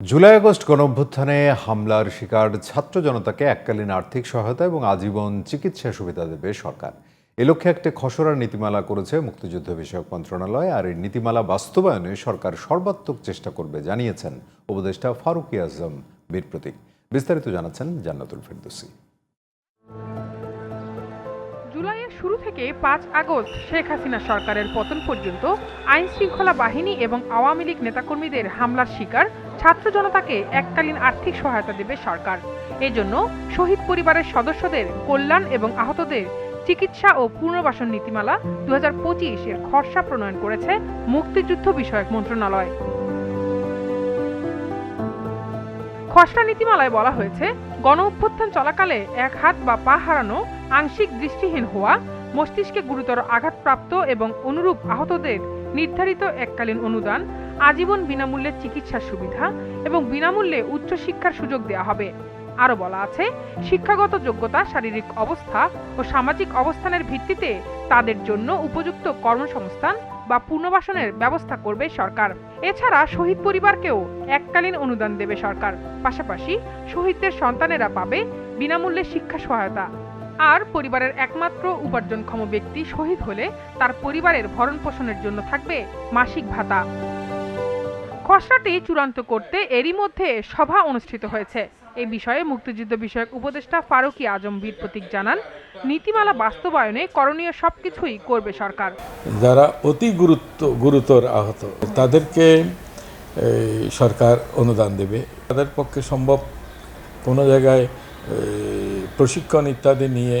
July August গণঅভ্যুত্থানে হামলার শিকার ছাত্র জনতাকে এককালীন আর্থিক সহায়তা এবং আজীবন চিকিৎসা সুবিধা দেবে সরকার। এ লক্ষ্যে একটি খসড়ার নীতিমালা করেছে মুক্তিযুদ্ধ বিষয়ক মন্ত্রণালয় আর এই নীতিমালা বাস্তবায়নে সরকার সর্বাত্মক চেষ্টা করবে জানিয়েছেন উপদেষ্টা ফারুকি আজম বীর প্রতীক বিস্তারিত জানাচ্ছেন জান্নাতুল ফেরদৌসি। জুলাইয়ের শুরু থেকে পাঁচ আগস্ট শেখ হাসিনা সরকারের পতন পর্যন্ত আইন শৃঙ্খলা বাহিনী এবং আওয়ামী লীগ নেতাকর্মীদের হামলার শিকার ছাত্র জনতাকে এককালীন আর্থিক সহায়তা দেবে সরকার। এজন্য শহীদ পরিবারের সদস্যদের কল্যাণ এবং আহতদের চিকিৎসা ও পুনর্বাসন নীতিমালা দু এর খসড়া প্রণয়ন করেছে মুক্তিযুদ্ধ বিষয়ক মন্ত্রণালয়। খসড়া নীতিমালায় বলা হয়েছে, গণ অভ্যুত্থান চলাকালে এক হাত বা পা হারানো, আংশিক দৃষ্টিহীন হওয়া, মস্তিষ্কে গুরুতর আঘাতপ্রাপ্ত এবং অনুরূপ আহতদের নির্ধারিত এককালীন অনুদান, আজীবন বিনামূল্যে চিকিৎসার সুবিধা এবং বিনামূল্যে উচ্চশিক্ষার সুযোগ দেওয়া হবে। আরও বলা আছে, শিক্ষাগত যোগ্যতা, শারীরিক অবস্থা ও সামাজিক অবস্থানের ভিত্তিতে তাদের জন্য উপযুক্ত কর্মসংস্থান বা পুনর্বাসনের ব্যবস্থা করবে সরকার। এছাড়া শহীদ পরিবারকেও এককালীন অনুদান দেবে সরকার। পাশাপাশি শহীদদের সন্তানেরা পাবে বিনামূল্যে শিক্ষা সহায়তা। আর পরিবারের একমাত্র উপার্জনক্ষম ব্যক্তি শহীদ হলে তার পরিবারের ভরণ পোষণের জন্য থাকবে মাসিক ভাতা। খসড়াটি চূড়ান্ত করতে এরই মধ্যে সভা অনুষ্ঠিত হয়েছে। এই বিষয়ে মুক্তিযুদ্ধ বিষয়ক উপদেষ্টা ফারুকি আজম বীর প্রতীক জানান, নীতিমালা বাস্তবায়নে করণীয় সবকিছুই করবে সরকার। যারা অতি গুরুত্ব, গুরুতর আহত, তাদেরকে সরকার অনুদান দেবে। তাদের পক্ষে সম্ভব কোনো জায়গায় প্রশিক্ষণ ইত্যাদি নিয়ে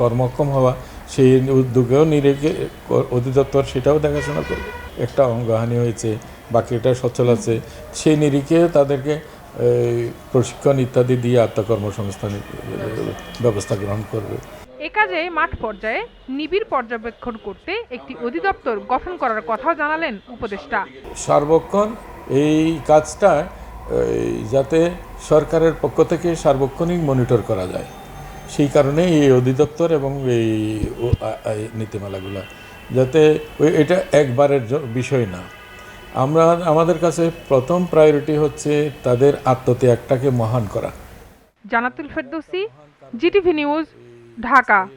কর্মক্ষম হওয়া, সেই উদ্যোগেও নিরেখে অধিদপ্তর সেটাও দেখাশোনা করবে। একটা অঙ্গহানি হয়েছে, বাকিটা সচল আছে, সেই নিরিখে তাদেরকে প্রশিক্ষণ ইত্যাদি দিয়ে আত্মকর্মসংস্থানের ব্যবস্থা গ্রহণ করবে। এ কাজে মাঠ পর্যায়ে নিবিড় পর্যবেক্ষণ করতে একটি অধিদপ্তর গঠন করার কথাও জানালেন উপদেষ্টা। সার্বক্ষণ এই কাজটা যাতে সরকারের পক্ষ থেকে সার্বক্ষণিক মনিটর করা যায়। সেই কারণে এই অধিদপ্তর এবং এই নীতিমালাগুলো। যাতে এটা একবারের বিষয় না। আমরা আমাদের কাছে প্রথম প্রায়োরিটি হচ্ছে তাদের আত্মত্যাগটাকে মহান করা। Jannatul Ferdousi, GTV news, Dhaka.